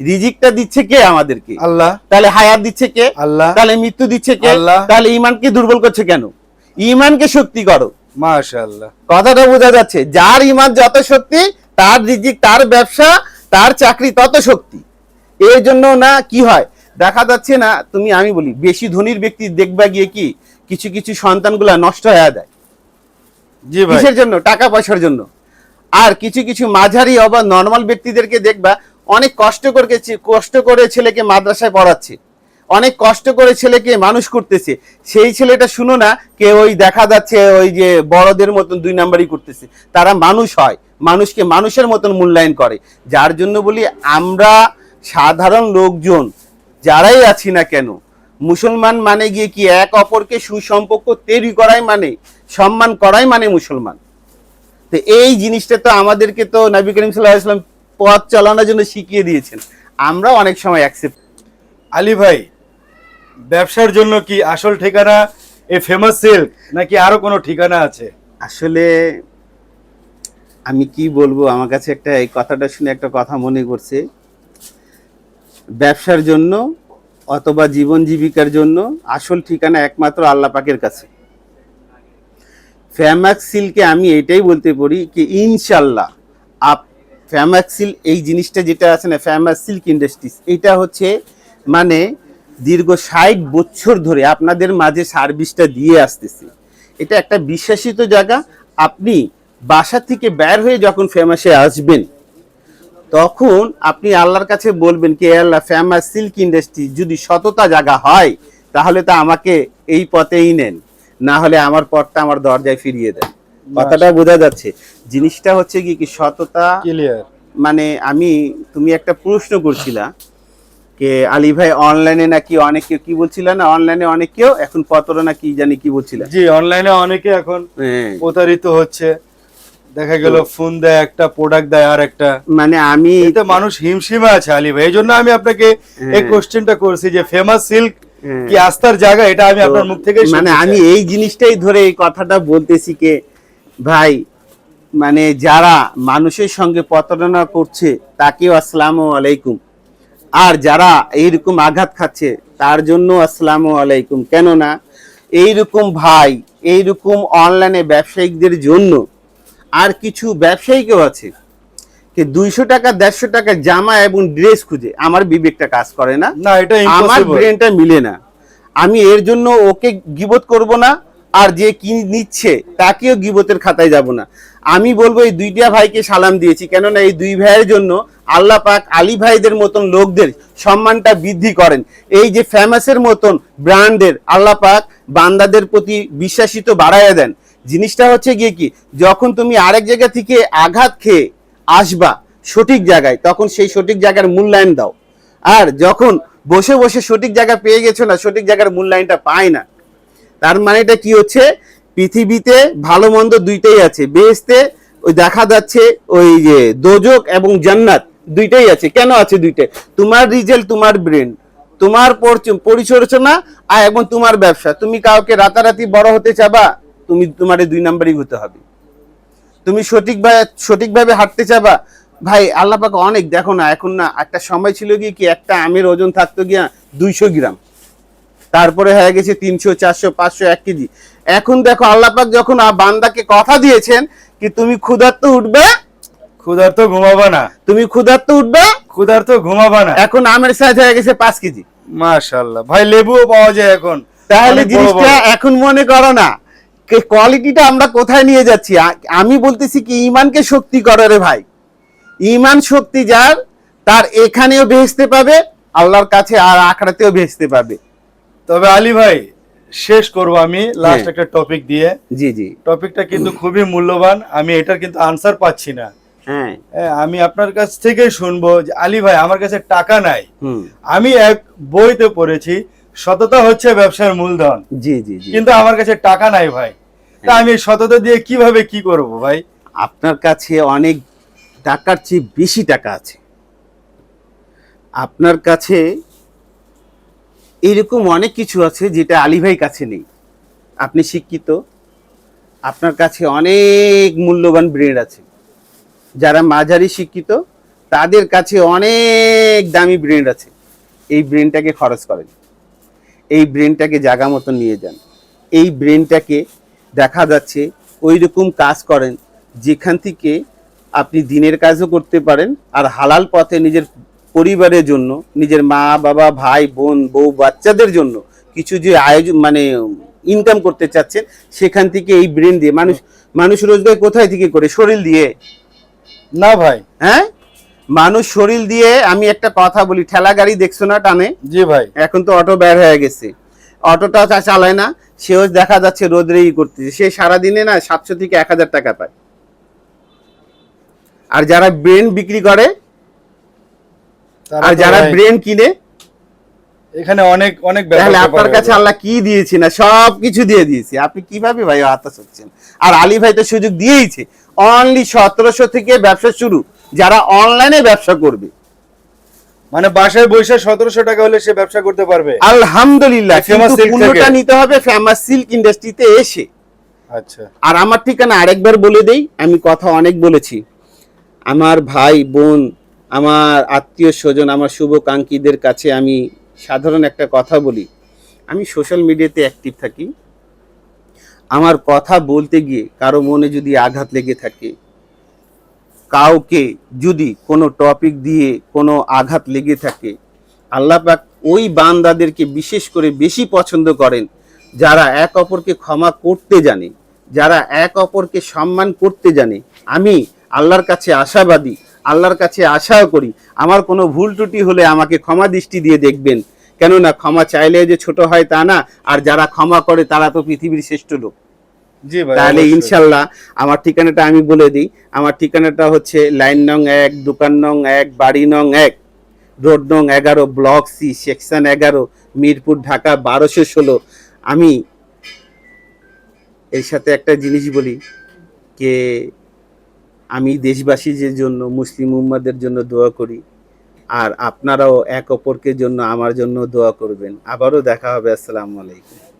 রিজিকটা দিচ্ছে কে আমাদেরকে? আল্লাহ। তাহলে হায়াত দিচ্ছে কে? আল্লাহ। তাহলে মৃত্যু দিচ্ছে কে? আল্লাহ। তাহলে ইমানকে দুর্বল করছে কেন? ইমানকে শক্তি করো। মাশাআল্লাহ। কথাটা বোঝা যাচ্ছে যার ইমান যত শক্তি তার রিজিক তার ব্যবসা তার চাকরি তত শক্তি। এর জন্য না কি হয়? দেখা যাচ্ছে না তুমি আমি বলি বেশি ধনীর ব্যক্তি দেখবা গিয়ে কি? কিছু কিছু সন্তানগুলা নষ্ট হয়ে যায়। জি কিসের জন্য? টাকা পয়সার জন্য। আর কিছু কিছু মাঝারি অবা নর্মাল ব্যক্তিদেরকে দেখবা অনেক কষ্ট করে কষ্ট করে ছেলেকে মাদ্রাসায় পড়াচ্ছে। অনেক কষ্ট করে ছেলেকে মানুষ করতেছে। সেই ছেলেটা শুনো না, কে ওই দেখা যাচ্ছে ওই যে বড়দের মতন দুই নাম্বারই করতেছে। তারা মানুষ হয়, মানুষকে মানুষের মতন মূল্যায়ন করে। যার জন্য বলি, আমরা সাধারণ লোকজন, যারাই আছি না কেন, মুসলমান মানে গিয়ে কি এক অপরকে সুসম্পর্ক তৈরি করাই মানে সম্মান করাই মানে মুসলমান। তো এই জিনিসটা তো আমাদেরকে তো নবী করিম সাল্লাহ ইসলাম পথ চালানোর জন্য শিখিয়ে দিয়েছেন। আমরা অনেক সময় অ্যাকসেপ্ট আলী ভাই ব্যবসার জন্য কি আসল ঠিকানা এ ফেমাস সিল্ক নাকি আরও কোনো ঠিকানা আছে? আসলে আমি কি বলব আমার কাছে একটা এই কথাটা শুনে একটা কথা মনে করছে। ব্যবসার জন্য অথবা জীবন জীবিকার জন্য আসল ঠিকানা একমাত্র আল্লাহ পাকের কাছে। ফ্যামাক্সিলকে আমি এটাই বলতে পারি কি ইনশাল্লাহ ফ্যামাক্সিল এই জিনিসটা যেটা আছে না ফ্যামাস সিল্ক ইন্ডাস্ট্রিজ এটা হচ্ছে মানে দীর্ঘ ষাট বছর ধরে আপনাদের মাঝে সার্ভিসটা দিয়ে আসতেছে। এটা একটা বিশ্বাসিত জায়গা। আপনি বাসা থেকে বের হয়ে যখন ফেমাসে আসবেন, তখন আপনি আল্লাহর কাছে বলবেন কি "এ আল্লাহ ফেমাস সিল্ক ইন্ডাস্ট্রি যদি সততা জায়গা হয়, তাহলে তো আমাকে এই পথেই নেন। না হলে আমার পথটা আমার দরজায় ফিরিয়ে দেন। কথাটা বোঝা যাচ্ছে। জিনিসটা হচ্ছে কি কি সততা ক্লিয়ার মানে আমি তুমি একটা প্রশ্ন করছিলা কে আলী ভাই অনলাইনে নাকি অনেকে কি বলছিল না অনলাইনে অনেকেও এখন প্রতারণা কি জানি কি বলছিলা? জি অনলাইনে অনেকে এখন হ্যাঁ। প্রতারিত হচ্ছে। দেখা গেল ফোন দেয় একটা প্রোডাক্ট দেয় আর একটা। মানে আমি এতে মানুষ হিমশিমে আছে আলী ভাই। এই জন্য আমি আপনাকে এই হ্যাঁ। কোশ্চেনটা করছি যে ফেমাস সিল্ক হ্যাঁ। কি আস্থার জায়গা? এটা আমি আপনার মুখ থেকে মানে আমি এই জিনিসটাই ধরে এই কথাটা বলতেছি কে ভাই মানে যারা মানুষের সঙ্গে প্রতারণা করছে তাকেও আসসালামু আলাইকুম। আর যারা এইরকম আঘাত খাচ্ছে তার জন্য আসসালামু আলাইকুম। কেননা এইরকম ভাই এইরকম অনলাইনে ব্যবসায়িকদের জন্য আর কিছু ব্যবসায়িকও আছে যে দুইশো টাকা দেড়শো টাকা জামা এবং ড্রেস খুঁজে। আমার বিবেকটা কাজ করে না। না এটা আমার ব্রেনটা মিলে না। আমি এর জন্য ওকে গিবত করব না আর যে কি নিচ্ছে তাকেও গিবতের খাতায় যাব না। আমি বলব, এই দুইটা ভাইকে সালাম দিয়েছি। কেননা এই দুই ভাইয়ের জন্য আল্লাহ পাক আলী ভাইদের মতন লোকদের সম্মানটা বৃদ্ধি করেন। এই যে ফেমাসের মতন ব্র্যান্ডের আল্লাহ পাক বান্দাদের প্রতি বিশ্বাসিত বাড়াইয়া দেন। জিনিসটা হচ্ছে গিয়ে কি, যখন তুমি আরেক জায়গা থেকে আঘাত খেয়ে আসবা সঠিক জায়গায়, তখন সেই সঠিক জায়গার মূল্যায়ন দাও। আর যখন বসে বসে সঠিক জায়গা পেয়ে গেছো না, সঠিক জায়গার মূল্যায়নটা পায় না তার মানে এটা কি হচ্ছে? পৃথিবীতে ভালো মন্দ দুইটাই আছে। বেহেস্তে ওই দেখা যাচ্ছে ওই যে দোজক এবং জান্নাত দুইটাই আছে। কেন আছে দুইটাই? তোমার রিজেল্ট তোমার ব্রেন। তোমার পরিচ- পরিচর্যা আর এবং তোমার ব্যবসা। তুমি কাউকে রাতারাতি বড় হতে চাবা, তুমি তোমার দুই নাম্বারই হতে হবে। তুমি সঠিকভাবে সঠিকভাবে হাঁটতে চাবা। ভাই, আল্লাহ পাক অনেক, দেখো না, এখন না একটা সময় ছিল কি একটা আমের ওজন থাকতো গিয়া দুইশো গ্রাম। তারপরে হয়ে গেছে তিনশো চারশো পাঁচশো এক কেজি। এখন দেখো আল্লাহ পাক যখন বান্দাকে কথা দিয়েছেন কি তুমি ক্ষুধার্ত উঠবে? ক্ষুধার্ত ঘুমাবা না। তুমি ক্ষুধার্ত উঠবে? ক্ষুধার্ত ঘুমাবা না। এখন আমের সাইজ হয়ে গেছে পাঁচ কেজি। মাশাআল্লাহ। ভাই লেবুও পাওয়া যায় এখন। তাহলে জিনিসটা এখন মনে করো না কোয়ালিটিটা আমরা কোথায় নিয়ে যাচ্ছি? আমি বলতেছি কি ইমানকে শক্তি করো রে ভাই। ইমান শক্তি যার তার এখানেও ভেস্তে পাবে আল্লাহর কাছে আর আখড়াতেও ভেস্তে পাবে তবে আলী ভাই শেষ করব আমি লাস্ট হ্যাঁ। একটা টপিক দিয়ে। জি জি। টপিকটা কিন্তু খুবই মূল্যবান আমি এটার কিন্তু আনসার পাচ্ছি না। হ্যাঁ। হ্যাঁ, আমি আপনার কাছ থেকে শুনব যে আলী ভাই আমার কাছে টাকা নাই। আমি এক বইতে পড়েছি সততা হচ্ছে ব্যবসার মূলধন। জি জি জি। কিন্তু আমার কাছে টাকা নাই ভাই। তা আমি সততা দিয়ে কীভাবে কি করব ভাই? আপনার কাছে অনেক টাকার চেয়ে বেশি টাকা আছে। আপনার কাছে এরকম অনেক কিছু আছে যেটা আলী ভাই কাছে নেই। আপনি শিক্ষিত, আপনার কাছে অনেক মূল্যবান ব্রেড আছে। যারা মাঝারি শিক্ষিত, তাদের কাছে অনেক দামি ব্রেন আছে। এই ব্রেনটাকে খরচ করেন। এই ব্রেনটাকে জাগা মতো নিয়ে যান। এই ব্রেনটাকে দেখা যাচ্ছে ওই রকম কাজ করেন যেখান থেকে আপনি দিনের কাজও করতে পারেন আর হালাল পথে নিজের পরিবারের জন্য নিজের মা বাবা ভাই বোন বউ বাচ্চাদের জন্য কিছু যে আয়োজন মানে ইনকাম করতে চাচ্ছেন সেখান থেকে এই ব্রেন দিয়ে মানুষ মানুষ রোজগার কোথায় থেকে করে? শরীর দিয়ে? না ভাই। হ্যাঁ? মানুষ শরীর দিয়ে আমি একটা কথা বলি ঠেলা গাড়ি দেখছ না টানে? জি ভাই। এখন তো অটো বের হয়ে গেছে। অটোটা চালায় না সেও দেখা যাচ্ছে রোদরে ই করতেছে। সে সারাদিনে না সাতশো থেকে এক হাজার টাকা পায়। আর যারা ব্রেন বিক্রি করে আর যারা ব্রেন কিনে এখানে অনেক অনেক তাহলে আপনার কাছে আল্লাহ কি দিয়েছে না সব কিছু দিয়ে দিয়েছে। আপনি কীভাবে ভাই হতাশ হচ্ছেন আর আলী ভাই তো সুযোগ দিয়েইছে। অনলি সতেরোশো থেকে ব্যবসা শুরু যারা অনলাইনে ব্যবসা করবে। মানে বাসায় বৈশা সতেরোশো টাকা হলে সে ব্যবসা করতে পারবে? আলহামদুলিল্লাহ পণ্যটা নিতে হবে ফেমাস সিল্ক ইন্ডাস্ট্রিতে এসে। আচ্ছা। আর আমার ঠিকানা আরেকবার বলে দেই আমি কথা অনেক বলেছি। আমার ভাই বোন আমার আত্মীয় স্বজন, আমার শুভকাঙ্ক্ষীদের কাছে আমি সাধারণ একটা কথা বলি। আমি সোশ্যাল মিডিয়াতে অ্যাক্টিভ থাকি। আমার কথা বলতে গিয়ে কারও মনে যদি আঘাত লেগে থাকে, কাউকে যদি কোনো টপিক দিয়ে কোনো আঘাত লেগে থাকে, আল্লাহ পাক ওই বান্দাদেরকে বিশেষ করে বেশি পছন্দ করেন, যারা এক অপরকে ক্ষমা করতে জানে, যারা এক অপরকে সম্মান করতে জানে। আমি আল্লাহর কাছে আশাবাদী আল্লাহর কাছে আশাও করি। আমার কোনো ভুল ত্রুটি হলে আমাকে ক্ষমা দৃষ্টি দিয়ে দেখবেন। কেননা ক্ষমা চাইলে যে ছোট হয় তা না আর যারা ক্ষমা করে তারা তো পৃথিবীর শ্রেষ্ঠ লোক। জি তাহলে ইনশাল্লাহ আমার ঠিকানাটা আমি বলে দিই। আমার ঠিকানাটা হচ্ছে লাইন নং এক দোকান নং এক বাড়ি নং এক রোড নং এগারো ব্লক সি সেকশন এগারো মিরপুর ঢাকা বারোশো ষোলো। আমি এর সাথে একটা জিনিস বলি কে আমি দেশবাসীদের জন্য, মুসলিম উম্মাদের জন্য দোয়া করি। আর আপনারাও এক অপরকে জন্য আমার জন্য দোয়া করবেন। আবারও দেখা হবে, আসসালামু আলাইকুম।